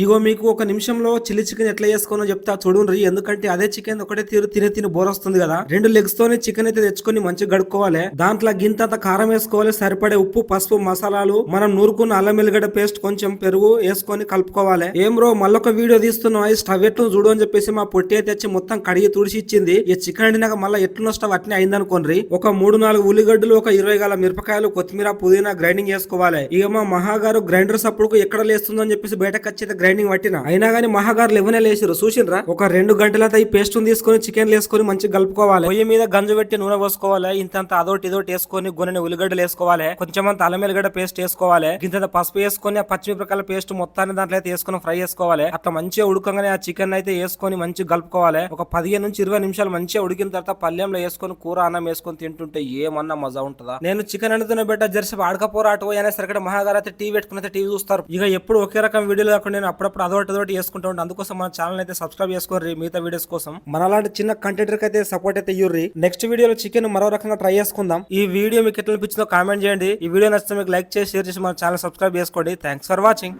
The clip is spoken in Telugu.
ఇగో మీకు ఒక నిమిషంలో చిల్లీ చికెన్ ఎట్లా చేసుకోనో చెప్తా చూడండి ఎందుకంటే అదే చికెన్ ఒకటే తీరు తిని తిని బోర్ వస్తుంది కదా. రెండు లెగ్స్ తోనే చికెన్ అయితే తెచ్చుకొని మంచిగా గడుక్కోవాలి దాంట్లో గింతంత కారం వేసుకోవాలి సరిపడే ఉప్పు పసుపు మసాలాలు మనం నూరుకున్న అల్లం ఎల్లిగడ్డ పేస్ట్ కొంచెం పెరుగు వేసుకొని కలుపుకోవాలి. ఏం రో మళ్ళొక వీడియో తీస్తున్నావు ఈ స్టవ్ ఎట్లు చూడు అని చెప్పేసి మా పొట్టి తెచ్చి మొత్తం కడిగి తుడిచి ఇచ్చింది. ఈ చికెన్ వండినాక మళ్ళీ ఎట్లున్న స్టవ్ అట్నే అయిందనుకోండి ఒక మూడు నాలుగు ఉల్లిగడ్డలు ఒక ఇరవై గల మిరపకాయలు కొత్తిమీర పుదీనా గ్రైండింగ్ చేసుకోవాలి. ఇక మా మహాగారు గ్రైండర్ సప్పుడుకు ఎక్కడ లేస్తుందో అని చెప్పేసి బయటకు వచ్చేది గ్రైండింగ్ పట్టిన. అయినా గానీ మహాగారు ఎవనే లేచిరు చూసిండ్రా ఒక రెండు గంటలతో ఈ పేస్ట్ తీసుకొని చికెన్ వేసుకొని మంచిగా కలుపుకోవాలి. పొయ్యి మీద గంజు పెట్టి నూనె పోసుకోవాలి. ఇంతంత అదోటి ఇదోటి వేసుకొని గున్నెని ఉల్లిగడ్డలు వేసుకోవాలి. కొంచెం అంత అల్లం ఎల్లిగడ్డ పేస్ట్ వేసుకోవాలి. ఇంత పసుపు వేసుకొని ఆ పచ్చిమిరపకాయల పేస్ట్ మొత్తాన్ని దాంట్లో అయితే వేసుకొని ఫ్రై చేసుకోవాలి. అట్లా మంచిగా ఉడకంగానే ఆ చికెన్ అయితే వేసుకొని మంచిగా కలుపుకోవాలి. ఒక పదిహేను నుంచి ఇరవై నిమిషాలు మంచిగా ఉడికిన తర్వాత పల్లెంలో వేసుకొని కూర అన్నం వేసుకొని తింటుంటే ఏమన్నా మజా ఉంటుందా? నేను చికెన్ వండుతున్న బిడ్డ జెర్సీ ఆడకపోరాటో అనే అనేసరికి మహాగారు అయితే టీవీ పెట్టుకుని అయితే టీవీ చూస్తారు. ఇక ఎప్పుడు ఒకే రకం వీడియోలు కాకుండా నేను అప్పుడప్పుడు అదొకటి అదొకటి చేసుకుంటూ ఉంటాను అందుకోసం మన ఛానల్ అయితే సబ్స్క్రైబ్ చేసుకోర్రి మిగతా వీడియోస్ కోసం. మన అలాంటి చిన్న కంటెంటర్ అయితే సపోర్ట్ అయితే ఇవ్వర్రి నెక్స్ట్ వీడియోలో చికెన్ మరో రకంగా ట్రై చేసుకుందాం. ఈ వీడియో మీకు ఎట్లా అనిపించిందో కామెంట్ చేయండి. ఈ వీడియో నచ్చితే మీకు లైక్ చేసి షేర్ చేసి మన ఛానల్ సబ్స్క్రైబ్ చేసుకోండి. Thanks for watching